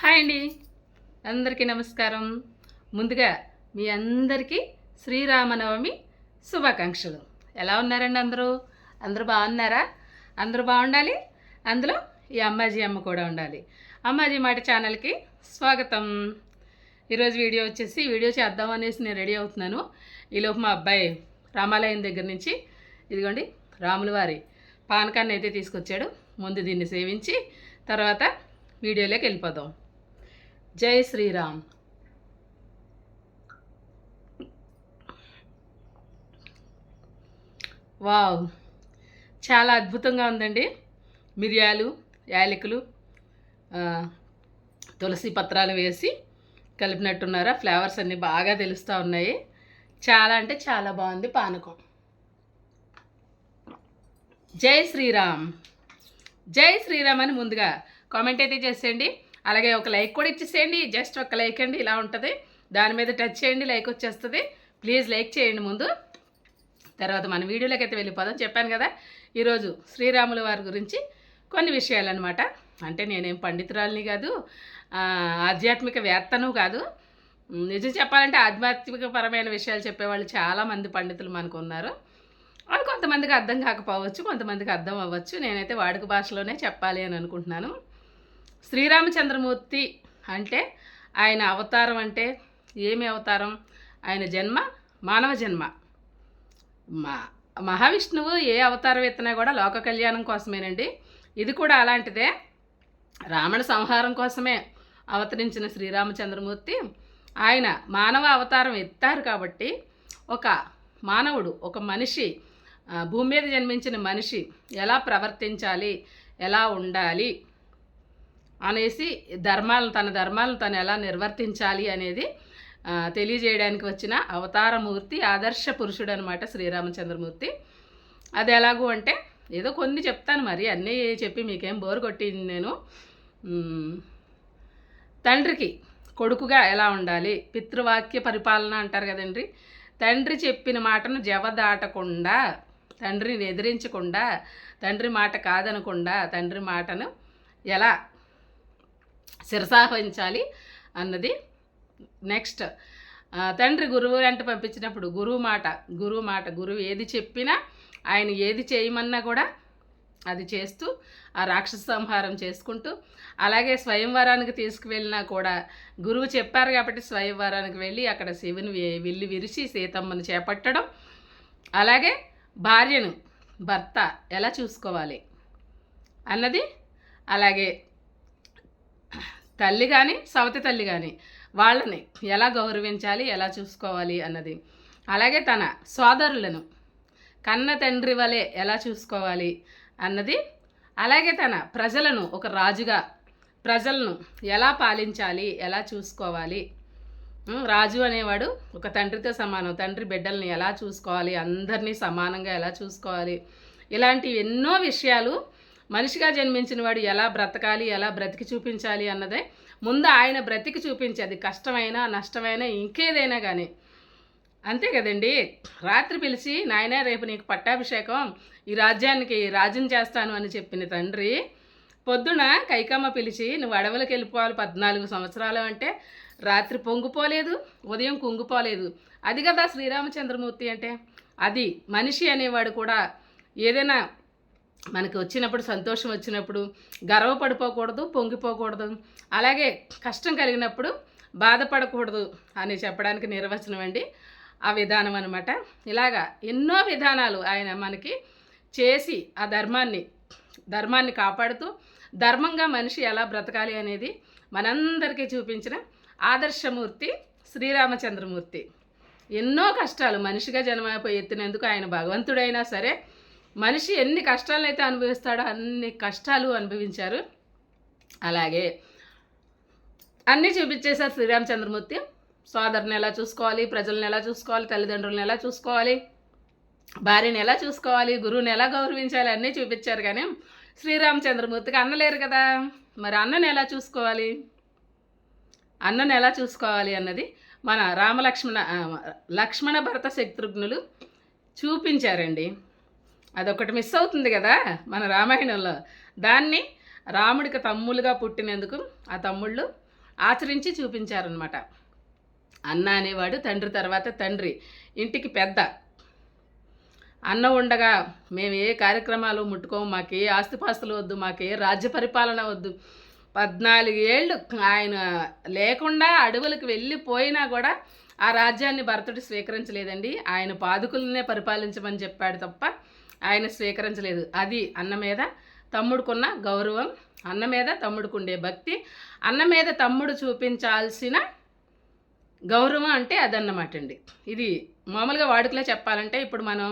Hi అండి. అందరికీ నమస్కారం. ముందుగా మీ అందరికీ శ్రీరామనవమి శుభాకాంక్షలు. ఎలా ఉన్నారండి అందరూ? అందరూ బాగున్నారా? అందరూ బాగుండాలి? అందులో ఈ అమ్మాజీ అమ్మ కూడా ఉండాలి. అమ్మాజీ మాట ఛానల్కి స్వాగతం. ఈరోజు వీడియో వచ్చేసి వీడియో చేద్దాం అనేసి నేను రెడీ అవుతున్నాను. ఈలోపు మా అబ్బాయి రామాలయం దగ్గర నుంచి ఇదిగోండి రాముల వారి పానకాన్ని అయితే తీసుకొచ్చాడు. ముందు దీన్ని సేవించి తర్వాత వీడియోలోకి వెళ్ళిపోదాం. జై శ్రీరామ్. వావ్. చాలా అద్భుతంగా ఉందండి. మిరియాలు యాలకులు తులసి పత్రాలు వేసి కలిపినట్టున్నారా? ఫ్లేవర్స్ అన్నీ బాగా తెలుస్తూ ఉన్నాయి. చాలా అంటే చాలా బాగుంది పానకం. జై శ్రీరామ్. జై శ్రీరామ్ అని ముందుగా కామెంట్ అయితే చేసేయండి. అలాగే ఒక లైక్ కూడా ఇచ్చేసేయండి జస్ట్ ఒక లైక్ అండి ఇలా ఉంటుంది. దాని మీద టచ్ చేయండి లైక్ వచ్చేస్తుంది. ప్లీజ్ లైక్ చేయండి ముందు. తర్వాత మన వీడియోలోకి అయితే వెళ్ళిపోదాం. చెప్పాను కదా ఈరోజు శ్రీరాముల వారి గురించి కొన్ని విషయాలు అనమాట అంటే నేనేం పండితురాలిని కాదు ఆధ్యాత్మిక వేత్తను కాదు. నిజం చెప్పాలంటే ఆధ్యాత్మికపరమైన విషయాలు చెప్పేవాళ్ళు చాలామంది పండితులు మనకు ఉన్నారు అవి కొంతమందికి అర్థం కాకపోవచ్చు కొంతమందికి అర్థం అవ్వచ్చు. నేనైతే వాడుక భాషలోనే చెప్పాలి అని అనుకుంటున్నాను. శ్రీరామచంద్రమూర్తి అంటే ఆయన అవతారం అంటే ఏమి అవతారం? ఆయన జన్మ మానవ జన్మ. మా మహావిష్ణువు ఏ అవతారం ఎత్తినా కూడా లోక కళ్యాణం కోసమేనండి. ఇది కూడా అలాంటిదే. రావణ సంహారం కోసమే అవతరించిన శ్రీరామచంద్రమూర్తి ఆయన మానవ అవతారం ఎత్తారు కాబట్టి ఒక మానవుడు ఒక మనిషి భూమి మీద జన్మించిన మనిషి ఎలా ప్రవర్తించాలి? ఎలా ఉండాలి? అనేసి ధర్మాలను తన ధర్మాలను తను ఎలా నిర్వర్తించాలి అనేది తెలియజేయడానికి వచ్చిన అవతారమూర్తి ఆదర్శ పురుషుడు అనమాట శ్రీరామచంద్రమూర్తి. అది ఎలాగూ అంటే ఏదో కొన్ని చెప్తాను మరి అన్నీ చెప్పి మీకేం బోర్ కొట్టింది నేను. తండ్రికి కొడుకుగా ఎలా ఉండాలి? పితృవాక్య పరిపాలన అంటారు కదండి. తండ్రి చెప్పిన మాటను జవదాటకుండా తండ్రిని ఎదిరించకుండా తండ్రి మాట కాదనకుండా తండ్రి మాటను ఎలా శిరసాహించాలి అన్నది నెక్స్ట్. తండ్రి గురువు వెంట పంపించినప్పుడు గురువు మాట గురువు మాట గురువు ఏది చెప్పినా ఆయన ఏది చేయమన్నా కూడా అది చేస్తూ ఆ రాక్షస సంహారం చేసుకుంటూ అలాగే స్వయంవరానికి తీసుకువెళ్ళినా కూడా గురువు చెప్పారు కాబట్టి స్వయంవరానికి వెళ్ళి అక్కడ శివుని వెళ్ళి విరిచి సీతమ్మను చేపట్టడం. అలాగే భార్యను భర్త ఎలా చూసుకోవాలి అన్నది అలాగే తల్లి కానీ సవతి తల్లి కానీ వాళ్ళని ఎలా గౌరవించాలి ఎలా చూసుకోవాలి అన్నది. అలాగే తన సోదరులను కన్న తండ్రి వలె ఎలా చూసుకోవాలి అన్నది. అలాగే తన ప్రజలను ఒక రాజుగా ప్రజలను ఎలా పాలించాలి ఎలా చూసుకోవాలి. రాజు అనేవాడు ఒక తండ్రితో సమానం తండ్రి బిడ్డల్ని ఎలా చూసుకోవాలి అందరినీ సమానంగా ఎలా చూసుకోవాలి. ఇలాంటి ఎన్నో విషయాలు మనిషిగా జన్మించిన వాడు ఎలా బ్రతకాలి ఎలా బ్రతికి చూపించాలి అన్నదే ముందు ఆయన బ్రతికి చూపించేది కష్టమైనా నష్టమైనా ఇంకేదైనా కానీ అంతే కదండి. రాత్రి పిలిచి నాయన రేపు నీకు పట్టాభిషేకం. ఈ రాజ్యానికి రాజ్యం చేస్తాను అని చెప్పిన తండ్రి పొద్దున కైకమ్మ పిలిచి నువ్వు అడవులకు వెళ్ళిపోవాలి పద్నాలుగు సంవత్సరాలు అంటే రాత్రి పొంగిపోలేదు ఉదయం కుంగిపోలేదు. అది కదా శ్రీరామచంద్రమూర్తి అంటే. అది మనిషి అనేవాడు కూడా ఏదైనా మనకి వచ్చినప్పుడు సంతోషం వచ్చినప్పుడు గర్వపడిపోకూడదు పొంగిపోకూడదు. అలాగే కష్టం కలిగినప్పుడు బాధపడకూడదు అని చెప్పడానికి నిర్వచనం అండి. ఆ విధానం అనమాట ఇలాగా ఎన్నో విధానాలు ఆయన మనకి చేసి ఆ ధర్మాన్ని ధర్మాన్ని కాపాడుతూ ధర్మంగా మనిషి ఎలా బ్రతకాలి అనేది మనందరికీ చూపించిన ఆదర్శమూర్తి శ్రీరామచంద్రమూర్తి. ఎన్నో కష్టాలు మనిషిగా జన్మైపోయి ఎత్తినందుకు ఆయన భగవంతుడైనా సరే మనిషి ఎన్ని కష్టాలు అయితే అనుభవిస్తాడో అన్ని కష్టాలు అనుభవించారు. అలాగే అన్నీ చూపించేశారు శ్రీరామచంద్రమూర్తి. సోదరుని ఎలా చూసుకోవాలి ప్రజలను ఎలా చూసుకోవాలి తల్లిదండ్రులను ఎలా చూసుకోవాలి భార్యని ఎలా చూసుకోవాలి గురువుని ఎలా గౌరవించాలి అన్నీ చూపించారు కానీ శ్రీరామచంద్రమూర్తికి అన్నలేరు కదా. మరి అన్నని ఎలా చూసుకోవాలి? అన్నను ఎలా చూసుకోవాలి అన్నది మన రామలక్ష్మణ లక్ష్మణ భరత శత్రుఘ్నులు చూపించారండి. అదొకటి మిస్ అవుతుంది కదా మన రామాయణంలో. దాన్ని రాముడికి తమ్ముళ్ళుగా పుట్టినందుకు ఆ తమ్ముళ్ళు ఆచరించి చూపించారనమాట అన్న అనేవాడు తండ్రి తర్వాత తండ్రి ఇంటికి పెద్ద. అన్న ఉండగా మేము ఏ కార్యక్రమాలు ముట్టుకోము మాకు ఏ ఆస్తిపాస్తులు వద్దు మాకు ఏ రాజ్య పరిపాలన వద్దు. పద్నాలుగు ఏళ్ళు ఆయన లేకుండా అడవులకు వెళ్ళిపోయినా కూడా ఆ రాజ్యాన్ని భరతుడు స్వీకరించలేదండి. ఆయన పాదుకులనే పరిపాలించమని చెప్పాడు తప్ప ఆయన స్వీకరించలేదు. అది అన్న మీద తమ్ముడుకున్న గౌరవం అన్న మీద తమ్ముడుకుండే భక్తి అన్న మీద తమ్ముడు చూపించాల్సిన గౌరవం అంటే అదన్నమాట అండి ఇది మామూలుగా వాడుకలో చెప్పాలంటే ఇప్పుడు మనం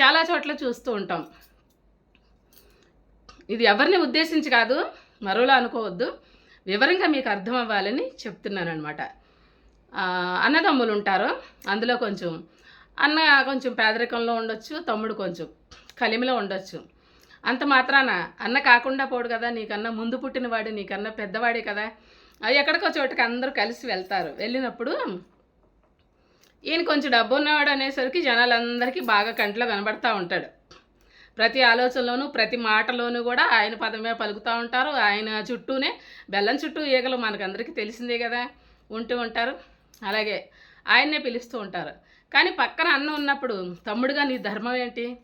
చాలా చోట్ల చూస్తూ ఉంటాం. ఇది ఎవరిని ఉద్దేశించి కాదు మరోలా అనుకోవద్దు. వివరంగా మీకు అర్థం అవ్వాలని చెప్తున్నాను అనమాట అన్నదమ్ములు ఉంటారు అందులో కొంచెం అన్న కొంచెం పేదరికంలో ఉండొచ్చు తమ్ముడు కొంచెం కలిమిలో ఉండొచ్చు. అంత మాత్రాన అన్న కాకుండా పోడు కదా నీకన్నా ముందు పుట్టినవాడు నీకన్నా పెద్దవాడే కదా. అది ఎక్కడికో చోటుకి అందరూ కలిసి వెళ్తారు. వెళ్ళినప్పుడు ఈయన కొంచెం డబ్బు ఉన్నవాడు అనేసరికి జనాలందరికీ బాగా కంట్లో కనబడతా ఉంటాడు. ప్రతి ఆలోచనలోనూ ప్రతి మాటలోనూ కూడా ఆయన పదమే పలుకుతూ ఉంటారు. ఆయన చుట్టూనే బెల్లం చుట్టూ ఈగలు మనకందరికీ తెలిసిందే కదా ఉంటూ ఉంటారు. అలాగే ఆయన్నే పిలుస్తూ ఉంటారు. కానీ పక్కన అన్న ఉన్నప్పుడు తమ్ముడుగా నీ ధర్మం ఏంటి?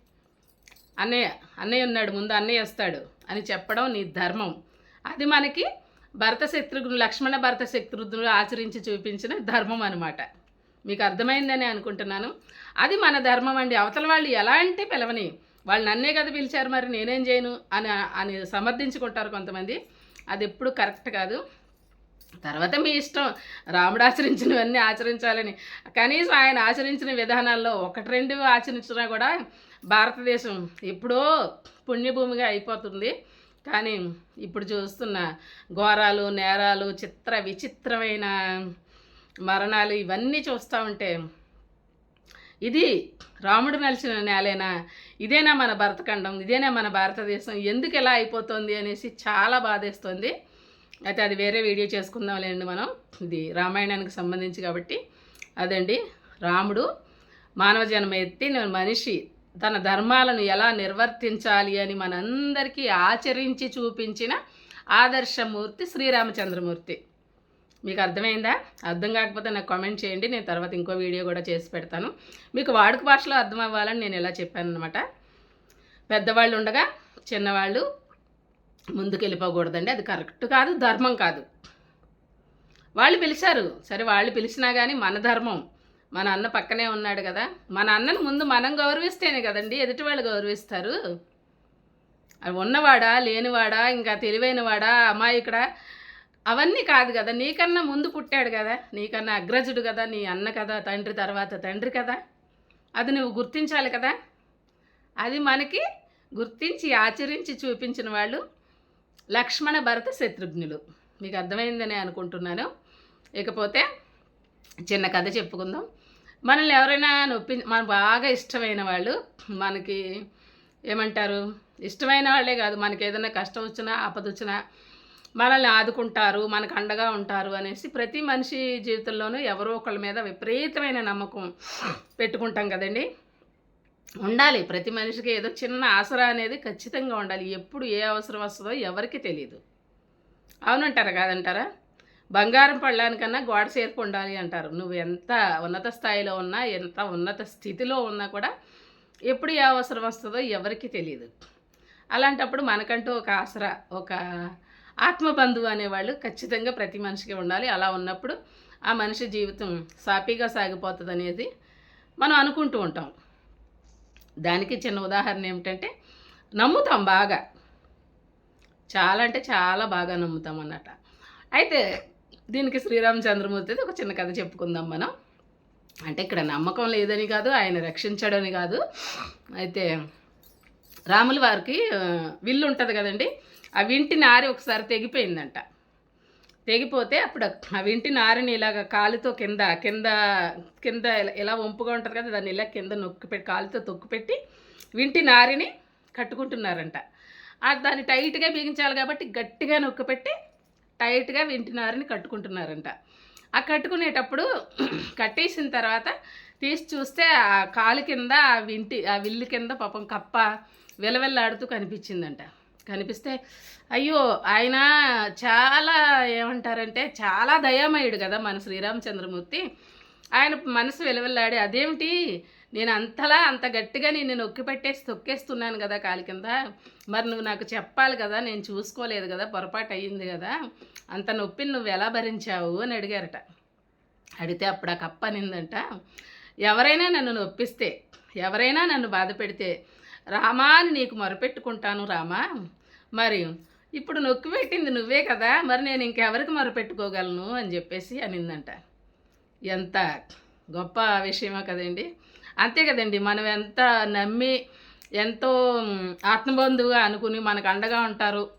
అన్నయ్య అన్నయ్య ఉన్నాడు ముందు అన్నయ్య వస్తాడు అని చెప్పడం నీ ధర్మం. అది మనకి భరత శత్రుఘ్నుడు లక్ష్మణ భరత శత్రుఘ్నులు ఆచరించి చూపించిన ధర్మం అనమాట మీకు అర్థమైందని అనుకుంటున్నాను. అది మన ధర్మం అండి. అవతల వాళ్ళు ఎలా అంటే పిలవని. వాళ్ళు నన్నే కదా పిలిచారు మరి నేనేం చేయను అని అని సమర్థించుకుంటారు కొంతమంది. అది ఎప్పుడు కరెక్ట్ కాదు. తర్వాత మీ ఇష్టం. రాముడు ఆచరించినవన్నీ ఆచరించాలని. కనీసం ఆయన ఆచరించిన విధానాల్లో ఒకటి రెండు ఆచరించినా కూడా భారతదేశం ఎప్పుడో పుణ్యభూమిగా అయిపోతుంది. కానీ ఇప్పుడు చూస్తున్న ఘోరాలు నేరాలు చిత్ర విచిత్రమైన మరణాలు ఇవన్నీ చూస్తూ ఉంటే ఇది రాముడు నలిచిన నేలేనా ఇదేనా మన భరతఖండం ఇదేనా మన భారతదేశం ఎందుకు ఎలా అయిపోతుంది అనేసి చాలా బాధేస్తుంది. అయితే అది వేరే వీడియో చేసుకుందాంలేండి మనం. ఇది రామాయణానికి సంబంధించి కాబట్టి. అదండి రాముడు మానవ జన్మ ఎత్తి మనిషి తన ధర్మాలను ఎలా నిర్వర్తించాలి అని మనందరికీ ఆచరించి చూపించిన ఆదర్శమూర్తి శ్రీరామచంద్రమూర్తి. మీకు అర్థమైందా? అర్థం కాకపోతే నాకు కామెంట్ చేయండి నేను తర్వాత ఇంకో వీడియో కూడా చేసి పెడతాను. మీకు వాడుక భాషలో అర్థం అవ్వాలని నేను ఎలా చెప్పాను అనమాట పెద్దవాళ్ళు ఉండగా చిన్నవాళ్ళు ముందుకు వెళ్ళిపోకూడదండి అది కరెక్ట్ కాదు ధర్మం కాదు. వాళ్ళు పిలిచారు. సరే వాళ్ళు పిలిచినా కానీ మన ధర్మం. మన అన్న పక్కనే ఉన్నాడు కదా. మన అన్నను ముందు మనం గౌరవిస్తేనే కదండి ఎదుటి వాళ్ళు గౌరవిస్తారు. అవి ఉన్నవాడా లేనివాడా ఇంకా తెలివైనవాడా అమాయకుడా? అవన్నీ కాదు కదా. నీకన్నా ముందు పుట్టాడు కదా. నీకన్నా అగ్రజుడు కదా. నీ అన్న కదా తండ్రి తర్వాత తండ్రి కదా. అది నువ్వు గుర్తించాలి కదా. అది మనకి గుర్తించి ఆచరించి చూపించిన వాళ్ళు. లక్ష్మణ భరత శత్రుఘ్నులు. మీకు అర్థమైందని అనుకుంటున్నాను. ఇకపోతే చిన్న కథ చెప్పుకుందాం. మనల్ని ఎవరైనా నొప్పి మన బాగా ఇష్టమైన వాళ్ళు మనకి ఏమంటారు? ఇష్టమైన వాళ్ళే కాదు. మనకి ఏదైనా కష్టం వచ్చినా ఆపదొచ్చినా మనల్ని ఆదుకుంటారు మనకు అండగా ఉంటారు అనేసి ప్రతి మనిషి జీవితంలోనూ ఎవరో ఒకళ్ళ మీద విపరీతమైన నమ్మకం పెట్టుకుంటాం కదండి. ఉండాలి. ప్రతి మనిషికి ఏదో చిన్న ఆసరా అనేది ఖచ్చితంగా ఉండాలి. ఎప్పుడు ఏ అవసరం వస్తుందో ఎవరికి తెలియదు అవునంటారా? కాదంటారా? బంగారం పడడానికన్నా గోడ చేర్పు ఉండాలి అంటారు. నువ్వు ఎంత ఉన్నత స్థాయిలో ఉన్నా ఎంత ఉన్నత స్థితిలో ఉన్నా కూడా ఎప్పుడు ఏ అవసరం వస్తుందో ఎవరికి తెలియదు అలాంటప్పుడు మనకంటూ ఒక ఆసరా ఒక ఆత్మబంధువు అనేవాళ్ళు ఖచ్చితంగా ప్రతి మనిషికి ఉండాలి. అలా ఉన్నప్పుడు ఆ మనిషి జీవితం సాపీగా సాగిపోతుంది అనేది మనం అనుకుంటూ ఉంటాం. దానికి చిన్న ఉదాహరణ ఏమిటంటే నమ్ముతాం బాగా. చాలా అంటే చాలా బాగా నమ్ముతాం అన్నట అయితే దీనికి శ్రీరామచంద్రమూర్తి ఒక చిన్న కథ చెప్పుకుందాం మనం. అంటే ఇక్కడ నమ్మకం లేదని కాదు ఆయన రక్షించడని కాదు. అయితే రాముల వారికి విల్లు ఉంటుంది కదండి ఆ వింటి నారి ఒకసారి తెగిపోయిందంట. తెగిపోతే అప్పుడు ఆ వింటి నారిని ఇలాగ కాలుతో కింద కింద కింద ఇలా వంపుగా ఉంటుంది కదా దాన్ని ఇలా కింద నొక్కి పెట్టి కాలుతో తొక్కు పెట్టి వింటి నారిని కట్టుకుంటున్నారంట. దాన్ని టైట్గా బిగించాలి కాబట్టి గట్టిగా నొక్కి పెట్టి టైట్గా వింటి నారిని కట్టుకుంటున్నారంట. ఆ కట్టుకునేటప్పుడు కట్టేసిన తర్వాత తీసి చూస్తే ఆ కాలు కింద ఆ వింటి ఆ విల్లు కింద పాపం కప్ప విలవెల్లాడుతూ కనిపించిందంట. కనిపిస్తే అయ్యో ఆయన చాలా ఏమంటారంటే చాలా దయామయుడు కదా మన శ్రీరామచంద్రమూర్తి. ఆయన మనసు వెలువెల్లాడి అదేమిటి? నేను అంతలా అంత గట్టిగా నేను నొక్కి పెట్టేసి తొక్కేస్తున్నాను కదా కాలి కింద. మరి నువ్వు నాకు చెప్పాలి కదా నేను చూసుకోలేదు కదా పొరపాటు అయ్యింది కదా. అంత నొప్పిని నువ్వు ఎలా భరించావు? అని అడిగారట. అడిగితే అప్పుడు ఆ కప్ప అనిందంట ఎవరైనా నన్ను నొప్పిస్తే ఎవరైనా నన్ను బాధ పెడితే రామా అని నీకు మొరపెట్టుకుంటాను రామా. మరి ఇప్పుడు నొక్కి పెట్టింది నువ్వే కదా మరి నేను ఇంకెవరికి మొరపెట్టుకోగలను అని చెప్పేసి అనిందంట. ఎంత గొప్ప విషయమే కదండి. అంతే కదండి మనం ఎంత నమ్మి ఎంతో ఆత్మబంధువుగా అనుకుని మనకు అండగా ఉంటారు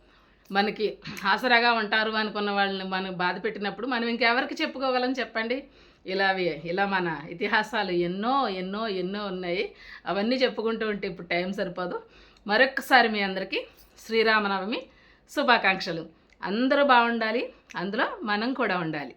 మనకి ఆసరాగా ఉంటారు అనుకున్న వాళ్ళని మనం బాధ పెట్టినప్పుడు మనం ఇంకెవరికి చెప్పుకోగలం చెప్పండి? ఇలావి ఇలా మన ఇతిహాసాలు ఎన్నో ఎన్నో ఎన్నో ఉన్నాయి. అవన్నీ చెప్పుకుంటూ ఉంటే ఇప్పుడు టైం సరిపోదు. మరొక్కసారి మీ అందరికీ శ్రీరామనవమి శుభాకాంక్షలు. అందరూ బాగుండాలి అందులో మనం కూడా ఉండాలి.